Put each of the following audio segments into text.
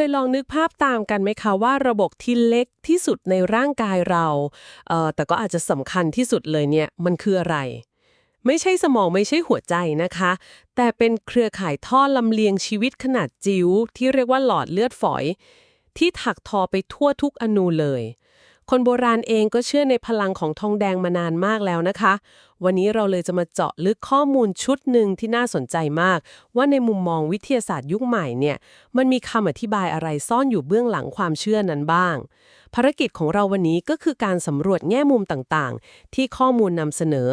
เคยลองนึกภาพตามกันไหมคะว่าระบบที่เล็กที่สุดในร่างกายเราเอ่อแต่ก็อาจจะสำคัญที่สุดเลยเนี่ยมันคืออะไร ไม่ใช่สมองไม่ใช่หัวใจนะคะ แต่เป็นเครือข่ายท่อลำเลียงชีวิตขนาดจิ๋วที่เรียกว่าหลอดเลือดฝอย ที่ถักทอไปทั่วทุกอนูเลย คนโบราณเองก็เชื่อในพลังของทองแดงมานานมากแล้วนะคะ วันนี้เราเลยจะมาเจาะลึกข้อมูลชุดหนึ่งที่น่าสนใจมาก ว่าในมุมมองวิทยาศาสตร์ยุคใหม่เนี่ย มันมีคำอธิบายอะไรซ่อนอยู่เบื้องหลังความเชื่อนั้นบ้าง ภารกิจของเราวันนี้ก็คือการสำรวจแง่มุมต่างๆ ที่ข้อมูลนำเสนอ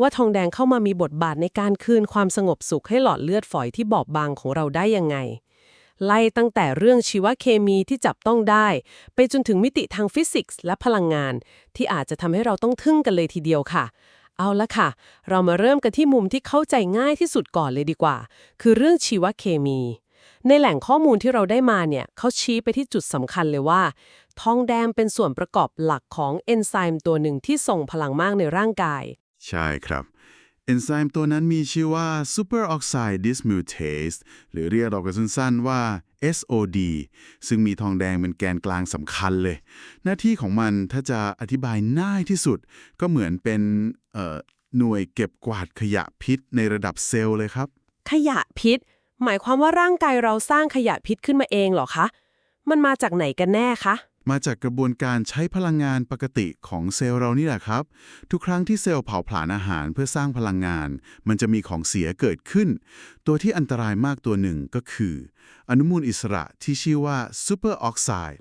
ว่าทองแดงเข้ามามีบทบาทในการคืนความสงบสุขให้หลอดเลือดฝอยที่บอบบางของเราได้ยังไง ไล่ตั้งแต่เรื่องชีวเคมีที่จับต้องได้ ไปจนถึงมิติทางฟิสิกส์และพลังงาน ที่อาจจะทำให้เราต้องทึ่งกันเลยทีเดียวค่ะ เอาละค่ะ เรามาเริ่มกันที่มุมที่เข้าใจง่ายที่สุดก่อนเลยดีกว่า คือเรื่องชีวเคมี ในแหล่งข้อมูลที่เราได้มาเนี่ยเขาชี้ไปที่จุดสำคัญเลยว่า ทองแดงเป็นส่วนประกอบหลักของเอนไซม์ตัวหนึ่งที่ส่งพลังมากในร่างกาย ใช่ครับ เอนไซม์ตัวนั้นมีชื่อว่า superoxide dismutase หรือเรียกเรากันสั้นๆว่า SOD ซึ่งมีทองแดงเป็นแกนกลางสำคัญเลย หน้าที่ของมันถ้าจะอธิบายง่ายที่สุด ก็เหมือนเป็นหน่วยเก็บกวาดขยะพิษในระดับเซลล์เลยครับ ขยะพิษ หมายความว่าร่างกายเราสร้างขยะพิษขึ้นมาเองเหรอคะ มันมาจากไหนกันแน่คะ มาจากกระบวนการใช้พลังงานปกติของเซลล์เรานี่แหละครับ ทุกครั้งที่เซลล์เผาผลาญอาหารเพื่อสร้างพลังงาน มันจะมีของเสียเกิดขึ้น ตัวที่อันตรายมากตัวหนึ่งก็คือ อนุมูลอิสระที่ชื่อว่าซูเปอร์ออกไซด์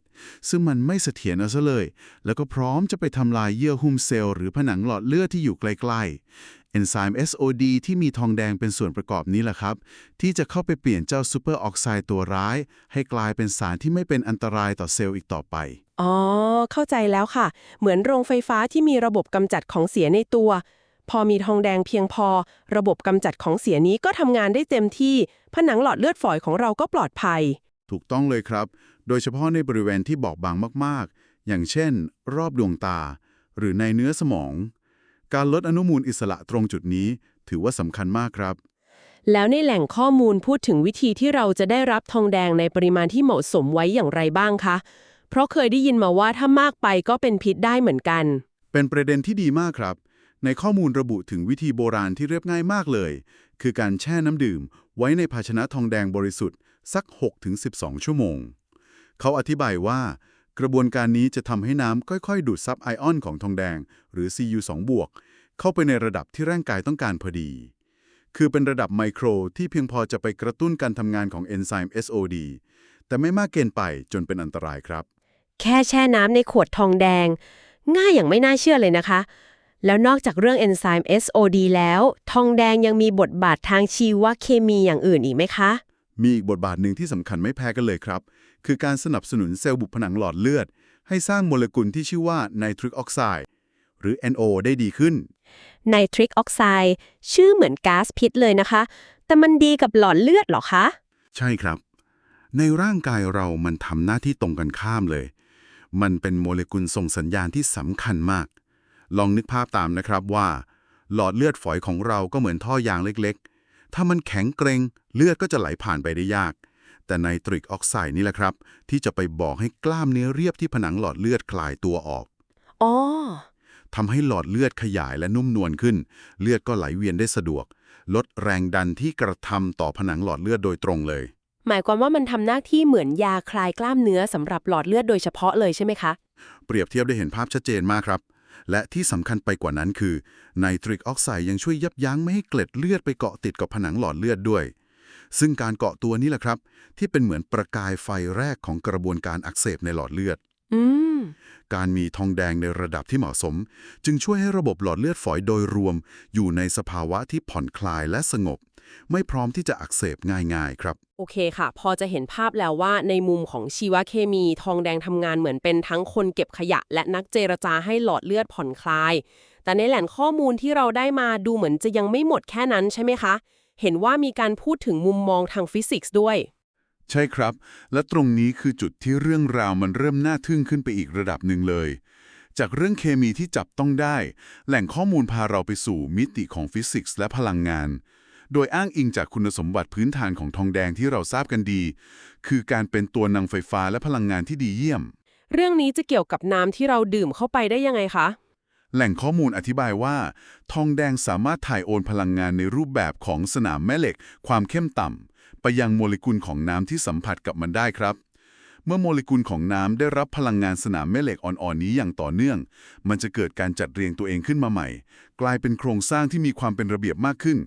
ซึ่งมันไม่เสถียรเอาซะเลย แล้วก็พร้อมจะไปทำลายเยื่อหุ้มเซลล์หรือผนังหลอดเลือดที่อยู่ใกล้ๆเอนไซม์ SOD ที่มีทองแดงเป็นส่วนประกอบนี้แหละครับ ที่จะเข้าไปเปลี่ยนเจ้าซูเปอร์ออกไซด์ตัวร้าย ให้กลายเป็นสารที่ไม่เป็นอันตรายต่อเซลล์อีกต่อไป อ๋อ เข้าใจแล้วค่ะ เหมือนโรงไฟฟ้าที่มีระบบกำจัดของเสียในตัว พอมีทองแดงเพียงพอ ระบบกำจัดของเสียนี้ก็ทำงานได้เต็มที่ ผนังหลอดเลือดฝอยของเราก็ปลอดภัย ถูกต้องเลยครับ โดยเฉพาะในบริเวณที่บอบบางมากๆ อย่างเช่น รอบดวงตา หรือในเนื้อสมอง การลดอนุมูลอิสระตรงจุดนี้ ถือว่าสำคัญมากครับ แล้วในแหล่งข้อมูลพูดถึงวิธีที่เราจะได้รับทองแดงในปริมาณที่เหมาะสมไว้อย่างไรบ้างคะ เพราะเคยได้ยินมาว่าถ้ามากไปก็เป็นพิษได้เหมือนกัน เป็นประเด็นที่ดีมากครับ ในข้อมูลระบุถึงวิธีโบราณที่เรียบง่ายมากเลย คือการแช่น้ำดื่ม ไว้ในภาชนะทองแดงบริสุทธิ์ สัก 6-12 ชั่วโมง เขาอธิบายว่า กระบวนการนี้จะทำให้น้ำค่อยๆ ดูดซับไอออนของทองแดง หรือ Cu2 บวกเข้าไปในระดับที่ร่างกายต้องการพอดี คือเป็นระดับไมโครที่เพียงพอจะไปกระตุ้นการทำงานของเอนไซม์ SOD แต่ไม่มากเกินไปจนเป็นอันตรายครับ แค่แช่น้ำในขวดทองแดง ง่ายอย่างไม่น่าเชื่อเลยนะคะ แล้วนอกจากเรื่องเอนไซม์ SOD แล้ว ทองแดงยังมีบทบาททางชีวเคมีอย่างอื่นอีกไหมคะ มีอีกบทบาทหนึ่งที่สำคัญไม่แพ้กันเลยครับ คือการสนับสนุนเซลล์บุผนังหลอดเลือด ให้สร้างโมเลกุลที่ชื่อว่าไนตริกออกไซด์หรือ NO ได้ดีขึ้นไนตริกออกไซด์ชื่อเหมือนก๊าซพิษเลยนะคะ แต่มันดีกับหลอดเลือดเหรอคะ ใช่ครับ ในร่างกายเรามันทำหน้าที่ตรงกันข้ามเลย มันเป็นโมเลกุลส่งสัญญาณที่สำคัญมาก ลองนึกภาพตามนะครับว่า หลอดเลือดฝอยของเราก็เหมือนท่อยางเล็กๆ ถ้ามันแข็งเกรงเลือดก็จะไหลผ่านไปได้ยาก แต่ไนตริกออกไซด์นี่แหละครับ ที่จะไปบอกให้กล้ามเนื้อเรียบที่ผนังหลอดเลือดคลายตัวออกอ๋อทำให้หลอดเลือดขยายและนุ่มนวลขึ้น เลือดก็ไหลเวียนได้สะดวก ลดแรงดันที่กระทำต่อผนังหลอดเลือดโดยตรงเลย หมายความว่ามันทำหน้าที่เหมือนยาคลายกล้ามเนื้อสำหรับหลอดเลือดโดยเฉพาะเลยใช่ไหมคะ เปรียบเทียบได้เห็นภาพชัดเจนมากครับ และที่สำคัญไปกว่านั้นคือไนตริกออกไซด์ยังช่วยยับยั้งไม่ให้เกล็ดเลือดไปเกาะติดกับผนังหลอดเลือดด้วย ซึ่งการเกาะตัวนี้แหละครับ ที่เป็นเหมือนประกายไฟแรกของกระบวนการอักเสบในหลอดเลือดอืมการมีทองแดงในระดับที่เหมาะสม จึงช่วยให้ระบบหลอดเลือดฝอยโดยรวม อยู่ในสภาวะที่ผ่อนคลายและสงบ ไม่พร้อมที่จะอักเสบง่ายๆครับ โอเคค่ะ พอจะเห็นภาพแล้วว่าในมุมของชีวเคมี ทองแดงทำงานเหมือนเป็นทั้งคนเก็บขยะ และนักเจรจาให้หลอดเลือดผ่อนคลาย แต่ในแหล่งข้อมูลที่เราได้มาดูเหมือนจะยังไม่หมดแค่นั้นใช่ไหมคะ เห็นว่ามีการพูดถึงมุมมองทางฟิสิกส์ด้วย ใช่ครับ และตรงนี้คือจุดที่เรื่องราวมันเริ่มน่าทึ่งขึ้นไปอีกระดับหนึ่งเลยจากเรื่องเคมีที่จับต้องได้ แหล่งข้อมูลพาเราไปสู่มิติของฟิสิกส์และพลังงาน โดยอ้างอิงจากคุณสมบัติพื้นฐานของทองแดงที่เราทราบกันดี คือการเป็นตัวนำไฟฟ้าและพลังงานที่ดีเยี่ยม เรื่องนี้จะเกี่ยวกับน้ำที่เราดื่มเข้าไปได้ยังไงคะ แหล่งข้อมูลอธิบายว่า ทองแดงสามารถถ่ายโอนพลังงานในรูปแบบของสนามแม่เหล็ก ความเข้มต่ำไปยังโมเลกุลของน้ำที่สัมผัสกับมันได้ครับ เมื่อโมเลกุลของน้ำได้รับพลังงานสนามแม่เหล็กอ่อนๆนี้อย่างต่อเนื่อง มันจะเกิดการจัดเรียงตัวเองขึ้นมาใหม่ กลายเป็นโครงสร้างที่มีความเป็นระเบียบมากขึ้น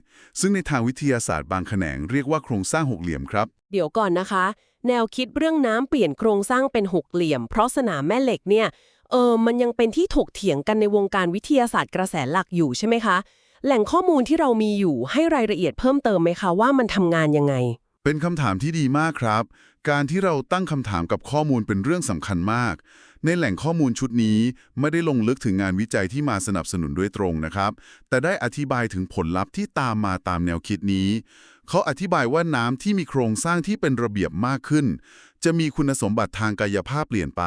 ซึ่งในทางวิทยาศาสตร์บางแขนงเรียกว่าโครงสร้างหกเหลี่ยมครับ เดี๋ยวก่อนนะคะ แนวคิดเรื่องน้ำเปลี่ยนโครงสร้างเป็นหกเหลี่ยม เพราะสนามแม่เหล็กเนี่ยเออมันยังเป็นที่ถกเถียงกันในวงการวิทยาศาสตร์กระแสหลักอยู่ใช่ไหมคะ แหล่งข้อมูลที่เรามีอยู่ให้รายละเอียดเพิ่มเติมไหมคะว่ามันทำงานยังไง เป็นคำถามที่ดีมากครับ การที่เราตั้งคำถามกับข้อมูลเป็นเรื่องสำคัญมาก ในแหล่งข้อมูลชุดนี้ไม่ได้ลงลึกถึงงานวิจัยที่มาสนับสนุนโดยตรงนะครับ แต่ได้อธิบายถึงผลลัพธ์ที่ตามมาตามแนวคิดนี้ เขาอธิบายว่าน้ำที่มีโครงสร้างที่เป็นระเบียบมากขึ้น จะมีคุณสมบัติทางกายภาพเปลี่ยนไป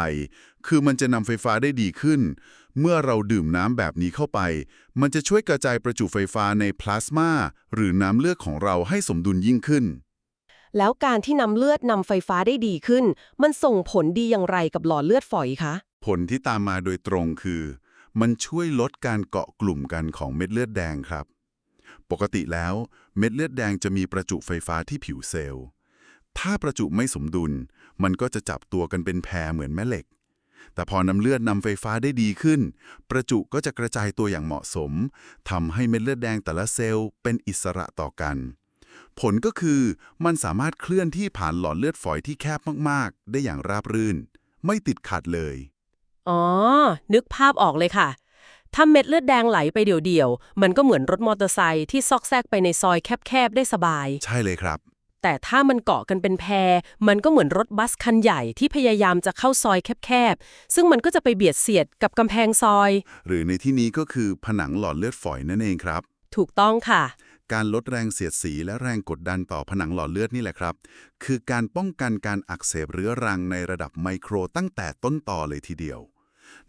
คือมันจะนำไฟฟ้าได้ดีขึ้น เมื่อเราดื่มน้ำแบบนี้เข้าไป มันจะช่วยกระจายประจุไฟฟ้าในพลาสมาหรือน้ำเลือดของเราให้สมดุลยิ่งขึ้น แล้วการที่นำเลือดนำไฟฟ้าได้ดีขึ้น มันส่งผลดีอย่างไรกับหลอดเลือดฝอยคะ ผลที่ตามมาโดยตรงคือ มันช่วยลดการเกาะกลุ่มกันของเม็ดเลือดแดงครับ ปกติแล้วเม็ดเลือดแดงจะมีประจุไฟฟ้าที่ผิวเซลล์ ถ้าประจุไม่สมดุล มันก็จะจับตัวกันเป็นแพรเหมือนแม่เหล็ก แต่พอน้ำเลือดนำไฟฟ้าได้ดีขึ้น ประจุก็จะกระจายตัวอย่างเหมาะสมทำให้เม็ดเลือดแดงแต่ละเซลล์เป็นอิสระต่อกัน ผลก็คือมันสามารถเคลื่อนที่ผ่านหลอดเลือดฝอยที่แคบมากๆ ได้อย่างราบรื่น ไม่ติดขัดเลย อ๋อ นึกภาพออกเลยค่ะ ถ้าเม็ดเลือดแดงไหลไปเดี่ยวๆ มันก็เหมือนรถมอเตอร์ไซค์ที่ซอกแซกไปในซอยแคบๆ ได้สบาย ใช่เลยครับ แต่ถ้ามันเกาะกันเป็นแพร มันก็เหมือนรถบัสคันใหญ่ที่พยายามจะเข้าซอยแคบๆ ซึ่งมันก็จะไปเบียดเสียดกับกำแพงซอย หรือในที่นี้ก็คือผนังหลอดเลือดฝอยนั่นเองครับ ถูกต้องค่ะ การลดแรงเสียดสีและแรงกดดันต่อผนังหลอดเลือดนี่แหละครับ คือการป้องกันการอักเสบเรื้อรังในระดับไมโครตั้งแต่ต้นต่อเลยทีเดียว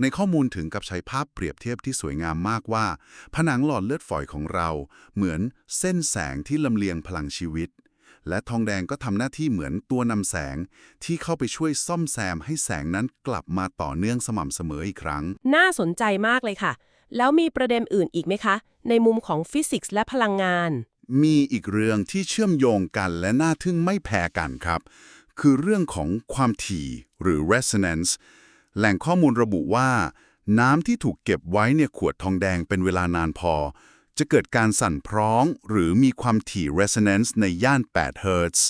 ในข้อมูลถึงกับใช้ภาพเปรียบเทียบที่สวยงามมากว่า ผนังหลอดเลือดฝอยของเรา เหมือนเส้นแสงที่ลำเลียงพลังชีวิต และทองแดงก็ทำหน้าที่เหมือนตัวนำแสง ที่เข้าไปช่วยซ่อมแซมให้แสงนั้นกลับมาต่อเนื่องสม่ำเสมออีกครั้ง น่าสนใจมากเลยค่ะ แล้วมีประเด็นอื่นอีกไหมคะ ในมุมของฟิสิกส์และพลังงาน มีอีกเรื่องที่เชื่อมโยงกันและน่าทึ่งไม่แพ้กันครับ คือเรื่องของความถี่หรือ resonance แหล่งข้อมูลระบุว่า น้ำที่ถูกเก็บไว้ในขวดทองแดงเป็นเวลานานพอ จะเกิดการสั่นพร้อง หรือมีความถี่ resonance ในย่าน8เฮิรตซ์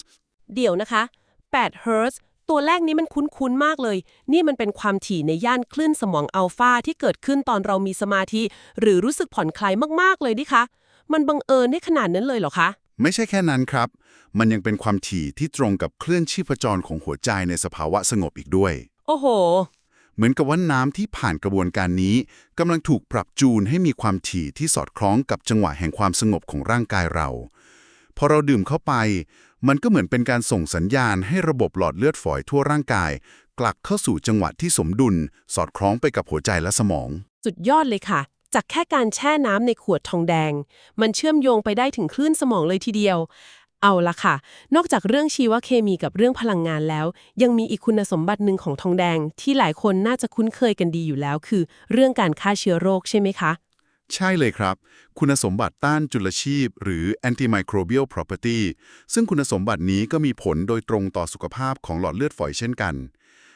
เดี๋ยวนะคะ8เฮิร ตซ์ตัวแรกนี้มันคุ้นๆมากเลย นี่มันเป็นความถี่ในย่านคลื่นสมองอัลฟาที่เกิดขึ้นตอนเรามีสมาธิ หรือรู้สึกผ่อนคลายมากๆเลยนี่คะ มันบังเอิญได้ขนาดนั้นเลยเหรอคะ ไม่ใช่แค่นั้นครับ มันยังเป็นความถี่ที่ตรงกับคลื่นชีพจรของหัวใจในสภาวะสงบอีกด้วย โอ้โห เหมือนกับว่าน้ำที่ผ่านกระบวนการนี้กำลังถูกปรับจูนให้มีความถี่ที่สอดคล้องกับจังหวะแห่งความสงบของร่างกายเรา พอเราดื่มเข้าไป มันก็เหมือนเป็นการส่งสัญญาณให้ระบบหลอดเลือดฝอยทั่วร่างกาย กลับเข้าสู่จังหวะที่สมดุล สอดคล้องไปกับหัวใจและสมอง สุดยอดเลยค่ะ จากแค่การแช่น้ำในขวดทองแดง มันเชื่อมโยงไปได้ถึงคลื่นสมองเลยทีเดียว เอาละค่ะ นอกจากเรื่องชีวเคมีกับเรื่องพลังงานแล้ว ยังมีอีกคุณสมบัติหนึ่งของทองแดง ที่หลายคนน่าจะคุ้นเคยกันดีอยู่แล้ว คือ เรื่องการฆ่าเชื้อโรคใช่ไหมคะ ใช่เลยครับ คุณสมบัติต้านจุลชีพ หรือ antimicrobial property ซึ่งคุณสมบัตินี้ก็มีผลโดยตรงต่อสุขภาพของหลอดเลือดฝอยเช่นกัน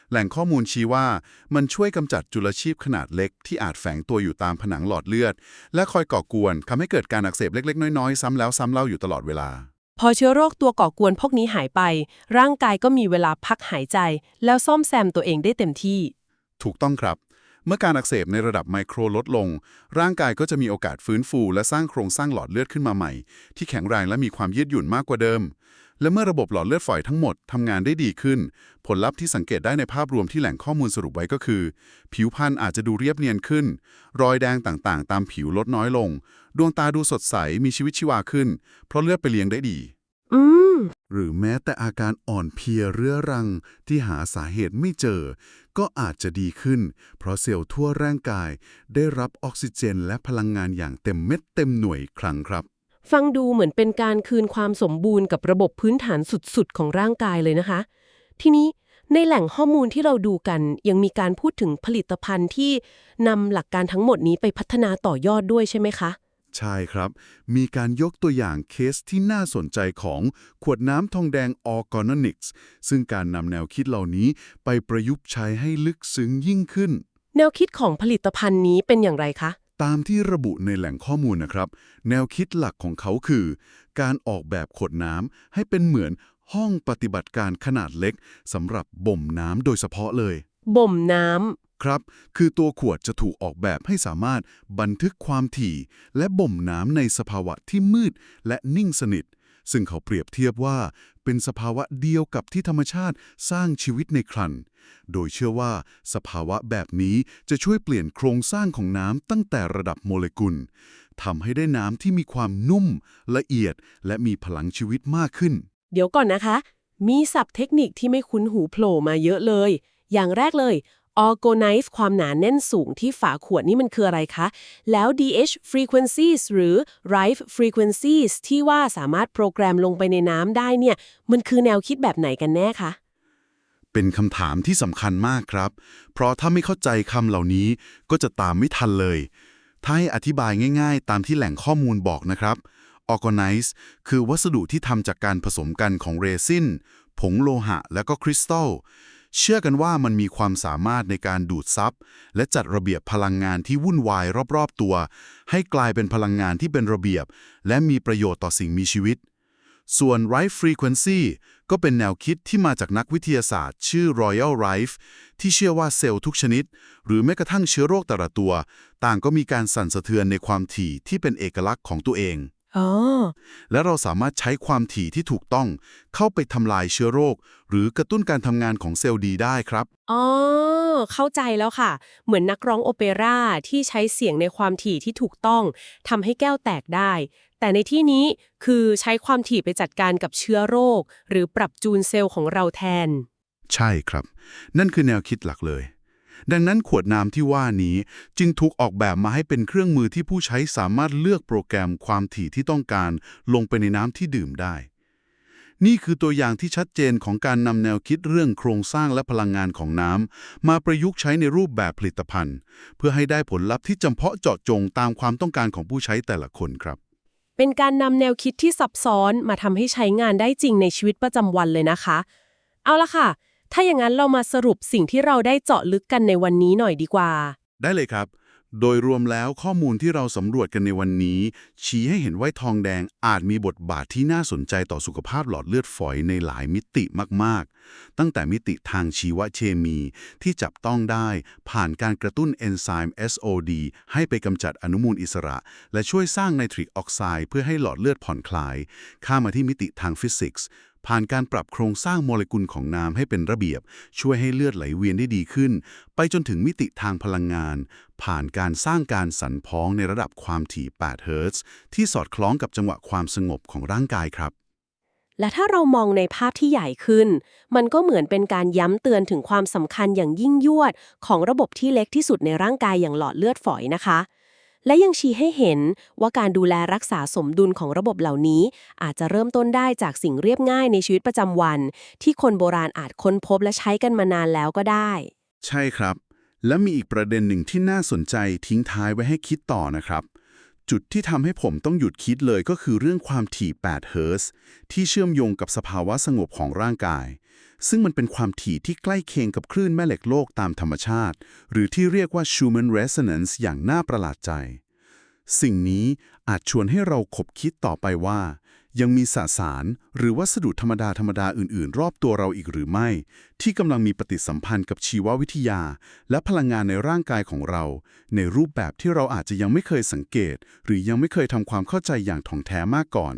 แหล่งข้อมูลชี้ว่ามันช่วยกำจัดจุลชีพขนาดเล็กที่อาจแฝงตัวอยู่ตามผนังหลอดเลือด และคอยก่อกวนทำให้เกิดการอักเสบเล็กๆ น้อยๆ ซ้ำแล้วซ้ำเล่าอยู่ตลอดเวลา พอเชื้อโรคตัวก่อกวนพวกนี้หายไป ร่างกายก็มีเวลาพักหายใจ แล้วซ่อมแซมตัวเองได้เต็มที่ ถูกต้องครับ เมื่อการอักเสบในระดับไมโครลดลง ร่างกายก็จะมีโอกาสฟื้นฟู และสร้างโครงสร้างหลอดเลือดขึ้นมาใหม่ ที่แข็งแรงและมีความยืดหยุ่นมากกว่าเดิม และเมื่อระบบหลอดเลือดฝอยทั้งหมดทำงานได้ดีขึ้น ผลลัพธ์ที่สังเกตได้ในภาพรวมที่แหล่งข้อมูลสรุปไว้ก็คือ ผิวพรรณอาจจะดูเรียบเนียนขึ้น รอยแดงต่างๆ ตามผิวลดน้อยลง ดวงตาดูสดใสมีชีวิตชีวาขึ้น เพราะเลือดไปเลี้ยงได้ดี อืม หรือแม้แต่อาการอ่อนเพลียเรื้อรังที่หาสาเหตุไม่เจอ ก็อาจจะดีขึ้น เพราะเซลล์ทั่วร่างกาย ได้รับออกซิเจนและพลังงานอย่างเต็มเม็ดเต็มหน่วยอีกครั้งครับ ฟังดูเหมือนเป็นการคืนความสมบูรณ์กับระบบพื้นฐานสุดๆ ของร่างกายเลยนะคะ ทีนี้ในแหล่งข้อมูลที่เราดูกัน ยังมีการพูดถึงผลิตภัณฑ์ที่นำหลักการทั้งหมดนี้ไปพัฒนาต่อยอดด้วยใช่ไหมคะ ใช่ครับ มีการยกตัวอย่างเคสที่น่าสนใจของขวดน้ำทองแดง Organics ซึ่งการนำแนวคิดเหล่านี้ไปประยุกต์ใช้ให้ลึกซึ้งยิ่งขึ้น แนวคิดของผลิตภัณฑ์นี้เป็นอย่างไรคะ ตามที่ระบุในแหล่งข้อมูลนะครับ แนวคิดหลักของเขาคือ การออกแบบขวดน้ำให้เป็นเหมือนห้องปฏิบัติการขนาดเล็กสำหรับบ่มน้ำโดยเฉพาะเลย บ่มน้ำ ครับ คือตัวขวดจะถูกออกแบบให้สามารถบันทึกความถี่ และบ่มน้ำในสภาวะที่มืดและนิ่งสนิท ซึ่งเขาเปรียบเทียบว่า เป็นสภาวะเดียวกับที่ธรรมชาติสร้างชีวิตในครัน โดยเชื่อว่า สภาวะแบบนี้จะช่วยเปลี่ยนโครงสร้างของน้ำตั้งแต่ระดับโมเลกุลทำให้ได้น้ำที่มีความนุ่ม ละเอียด และมีพลังชีวิตมากขึ้น เดี๋ยวก่อนนะคะ มีศัพท์เทคนิคที่ไม่คุ้นหูโผล่มาเยอะเลย อย่างแรกเลย organize ความหนาแน่นสูงที่ฝาขวดนี่มันคืออะไรคะ แล้ว DH frequencies หรือ Rife frequencies ที่ว่าสามารถโปรแกรมลงไปในน้ำได้เนี่ย มันคือแนวคิดแบบไหนกันแน่คะเป็นคำถามที่สำคัญมากครับ เพราะถ้าไม่เข้าใจคำเหล่านี้ก็จะตามไม่ทันเลย ถ้าให้อธิบายง่ายๆ ตามที่แหล่งข้อมูลบอกนะครับ Organize คือวัสดุที่ทำจากการผสมกันของเรซิน ผงโลหะ และก็คริสตัล เชื่อกันว่ามันมีความสามารถในการดูดซับและจัดระเบียบพลังงานที่วุ่นวายรอบๆตัว ให้กลายเป็นพลังงานที่เป็นระเบียบ และมีประโยชน์ต่อสิ่งมีชีวิต ส่วน Rife Frequency ก็เป็นแนวคิดที่มาจากนักวิทยาศาสตร์ ชื่อ Royal Rife ที่เชื่อว่าเซลล์ทุกชนิด หรือแม้กระทั่งเชื้อโรคแต่ละตัว ต่างก็มีการสั่นสะเทือนในความถี่ที่เป็นเอกลักษณ์ของตัวเอง อ๋อ และเราสามารถใช้ความถี่ที่ถูกต้อง เข้าไปทำลายเชื้อโรค หรือกระตุ้นการทำงานของเซลล์ดีได้ครับ อ๋อ เข้าใจแล้วค่ะ เหมือนนักร้องโอเปร่าที่ใช้เสียงในความถี่ที่ถูกต้องทำให้แก้วแตกได้ แต่ในที่นี้คือใช้ความถี่ไปจัดการกับเชื้อโรค หรือปรับจูนเซลล์ของเราแทน ใช่ครับ นั่นคือแนวคิดหลักเลย ดังนั้นขวดน้ำที่ว่านี้จึงถูกออกแบบมาให้เป็นเครื่องมือที่ผู้ใช้สามารถเลือกโปรแกรมความถี่ที่ต้องการลงไปในน้ำที่ดื่มได้ นี่คือตัวอย่างที่ชัดเจนของการนำแนวคิดเรื่องโครงสร้างและพลังงานของน้ำมาประยุกต์ใช้ในรูปแบบผลิตภัณฑ์ เพื่อให้ได้ผลลัพธ์ที่จำเพาะเจาะจงตามความต้องการของผู้ใช้แต่ละคนครับ เป็นการนำแนวคิดที่ซับซ้อนมาทำให้ใช้งานได้จริงในชีวิตประจำวันเลยนะคะ เอาละค่ะ ถ้าอย่างนั้นเรามาสรุปสิ่งที่เราได้เจาะลึกกันในวันนี้หน่อยดีกว่า ได้เลยครับ โดยรวมแล้วข้อมูลที่เราสำรวจกันในวันนี้ ชี้ให้เห็นว่าทองแดงอาจมีบทบาทที่น่าสนใจต่อสุขภาพหลอดเลือดฝอยในหลายมิติมากๆ ตั้งแต่มิติทางชีวเคมี ที่จับต้องได้ผ่านการกระตุ้นเอนไซม์ SOD ให้ไปกำจัดอนุมูลอิสระ และช่วยสร้างไนตริกออกไซด์เพื่อให้หลอดเลือดผ่อนคลาย ข้ามมาที่มิติทางฟิสิกส์ ผ่านการปรับโครงสร้างโมเลกุลของน้ำให้เป็นระเบียบ ช่วยให้เลือดไหลเวียนได้ดีขึ้น ไปจนถึงมิติทางพลังงาน ผ่านการสร้างการสั่นพ้องในระดับความถี่8เฮิรตซ์ที่สอดคล้องกับจังหวะความสงบของร่างกายครับ และถ้าเรามองในภาพที่ใหญ่ขึ้น มันก็เหมือนเป็นการย้ำเตือนถึงความสำคัญอย่างยิ่งยวด ของระบบที่เล็กที่สุดในร่างกายอย่างหลอดเลือดฝอยนะคะ และยังชี้ให้เห็นว่าการดูแลรักษาสมดุลของระบบเหล่านี้ อาจจะเริ่มต้นได้จากสิ่งเรียบง่ายในชีวิตประจำวัน ที่คนโบราณอาจค้นพบและใช้กันมานานแล้วก็ได้ ใช่ครับ และมีอีกประเด็นหนึ่งที่น่าสนใจทิ้งท้ายไว้ให้คิดต่อนะครับ จุดที่ทำให้ผมต้องหยุดคิดเลยก็คือเรื่องความถี่8เฮิรตซ์ที่เชื่อมโยงกับสภาวะสงบของร่างกาย ซึ่งมันเป็นความถี่ที่ใกล้เคียงกับคลื่นแม่เหล็กโลกตามธรรมชาติ หรือที่เรียกว่า Schumann resonance อย่างน่าประหลาดใจ สิ่งนี้อาจชวนให้เราขบคิดต่อไปว่า ยังมีสสาร หรือวัสดุธรรมดาธรรมดาอื่น ๆ รอบตัวเราอีกหรือไม่ ที่กำลังมีปฏิสัมพันธ์กับชีววิทยา และพลังงานในร่างกายของเรา ในรูปแบบที่เราอาจจะยังไม่เคยสังเกต หรือยังไม่เคยทำความเข้าใจอย่างถ่องแท้มากก่อน